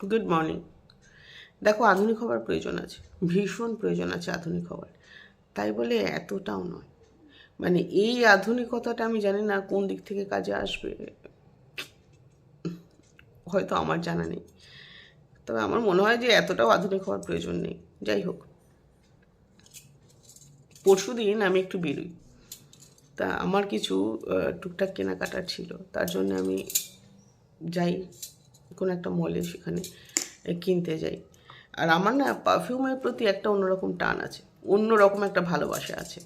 Good morning দেখো, আধুনিক হওয়ার প্রয়োজন আছে। ভীষণ প্রয়োজন আছে আধুনিক হওয়ার তাই বলে এতটাও নয়। মানে এই আধুনিকতাটা আমি জানি না কোন দিক থেকে কাজে আসবে। হয়তো আমার জানা নেই। তবে আমার মনে হয় যে এতটাও আধুনিক হওয়ার প্রয়োজন নেই। যাই হোক। পরশু দিন আমি একটু বেরোই। তা আমার কিছু টুকটাক কেনাকাটার ছিল। তার জন্য আমি যাই। কোনো একটা মলে সেখানে কিনতে যাই। আর আমার না পারফিউমের প্রতি একটা অন্যরকম টান আছে, অন্যরকম একটা ভালোবাসা আছে।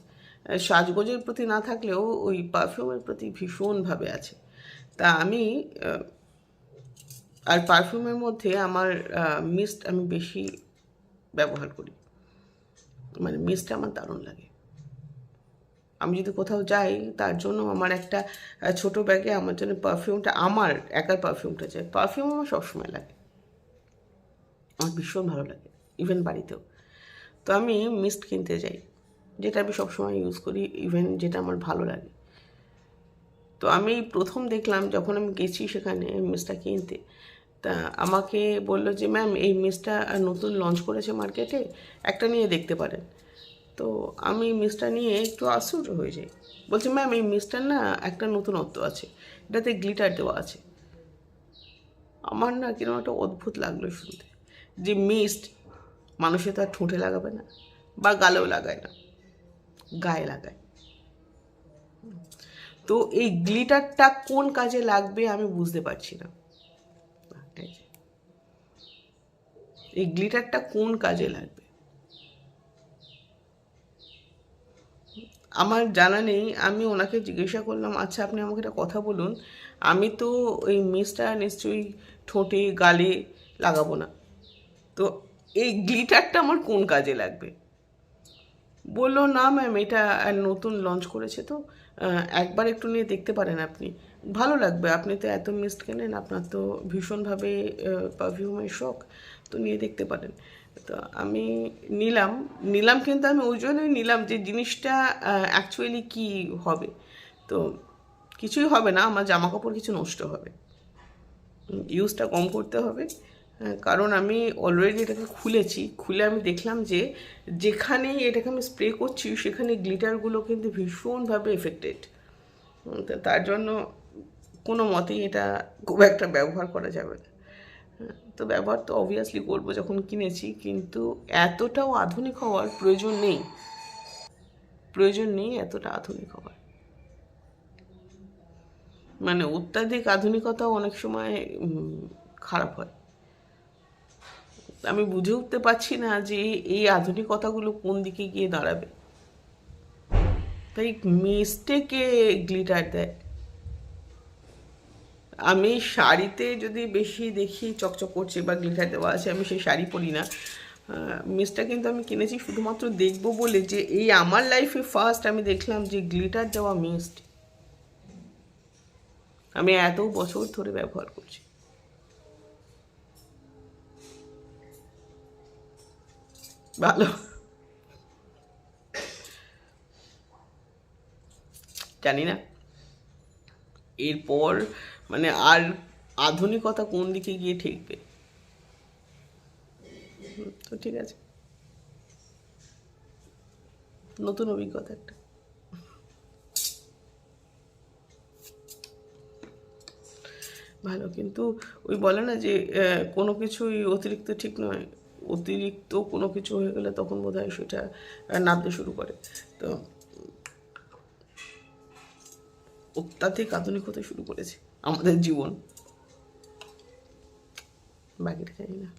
সাজগোজের প্রতি না থাকলেও ওই পারফিউমের প্রতি ভীষণভাবে আছে। তা আমি আর পারফিউমের মধ্যে আমার মিস্ট আমি বেশি ব্যবহার করি। মানে মিস্টটা আমার দারুণ লাগে। আমি যদি কোথাও যাই, তার জন্য আমার একটা ছোট ব্যাগে আমার জন্য পারফিউমটা আমার একার পারফিউমটা চাই পারফিউম আমার সবসময় লাগে। আমার ভীষণ ভালো লাগে ইভেন বাড়িতেও। তো আমি মিস্ট কিনতে যাই, যেটা আমি সবসময় ইউজ করি ইভেন যেটা আমার ভালো লাগে। তো আমি প্রথম দেখলাম, যখন আমি গেছি সেখানে মিসটা কিনতে, তা আমাকে বলল যে ম্যাম এই মিসটা নতুন লঞ্চ করেছে মার্কেটে একটা নিয়ে দেখতে পারেন। তো আমি মিসটা নিয়ে একটু আশ্চর্য হয়ে যাই। বলছি ম্যাম এই মিসটার না একটা নতুনত্ব আছে। এটাতে গ্লিটার দেওয়া আছে। আমার না কীরকম একটা অদ্ভুত লাগল শুনতে। যে মিস্ট মানুষে তো আর ঠোঁটে লাগাবে না বা গালেও লাগায় না, গায়ে লাগায়। তো এই গ্লিটারটা কোন কাজে লাগবে আমি বুঝতে পারছি না। এই গ্লিটারটা কোন কাজে লাগবে? আমার জানা নেই, আমি ওনাকে জিজ্ঞাসা করলাম আচ্ছা আপনি আমাকে একটা কথা বলুন। আমি তো ওই মিসটা নিশ্চয়ই ঠোঁটে, গালে লাগাবো না। তো এই গ্লিটারটা আমার কোন কাজে লাগবে? বলল, না ম্যাম, এটা নতুন লঞ্চ করেছে তো। একবার একটু নিয়ে দেখতে পারেন আপনি। ভালো লাগবে, আপনি তো এত মিস্ট কেনেন, আপনার তো ভীষণভাবে পারফিউমের শখ। তো নিয়ে দেখতে পারেন। তো আমি নিলাম নিলাম কিন্তু আমি ওই জন্যই নিলাম যে জিনিসটা অ্যাকচুয়ালি কি হবে। তো কিছুই হবে না আমার জামা কাপড় কিছু নষ্ট হবে। ইউজটা কম করতে হবে। আহ, কারণ আমি অলরেডি এটাকে খুলেছি। খুলে আমি দেখলাম যে যেখানেই এটাকে আমি স্প্রে করছি সেখানে গ্লিটারগুলো কিন্তু ভীষণভাবে এফেক্টেড তার জন্য কোনো মতেই এটা খুব একটা ব্যবহার করা যাবে না। হ্যাঁ, তো ব্যবহার তো অবভিয়াসলি করব যখন কিনেছি, কিন্তু এতটাও আধুনিক হওয়ার প্রয়োজন নেই। প্রয়োজন নেই এতটা আধুনিক হওয়ার। মানে অত্যাধিক আধুনিকতাও অনেক সময় খারাপ হয়। আমি বুঝে উঠতে পারছি না যে এই আধুনিকতাগুলো কোন দিকে গিয়ে দাঁড়াবে। তাই মিস্টেকে গ্লিটার দেয়। আমি শাড়িতে যদি বেশি দেখি, চকচক করছে বা গ্লিটার দেওয়া আছে, আমি সেই শাড়ি পরি না। মিসটা কিন্তু আমি কিনেছি শুধুমাত্র দেখব বলে যে এই আমার লাইফে ফার্স্ট আমি দেখলাম যে গ্লিটার দেওয়া মিস্ট আমি এত বছর ধরে ব্যবহার করছি। ভালো। জানি না। এরপর মানে আর আধুনিকতা কোন দিকে গিয়ে ঠেকবে? তো ঠিক আছে। নতুন অভিজ্ঞতা একটা। ভালো, কিন্তু ওই বলে না যে কোনো কিছুই অতিরিক্ত ঠিক নয়। অতিরিক্ত কোনো কিছু হয়ে গেলে তখন বোধ হয় সেটা নামতে শুরু করে। তো অত্যাধিক আধুনিক হতে শুরু করেছে আমাদের জীবন। বাকিটা জানি না।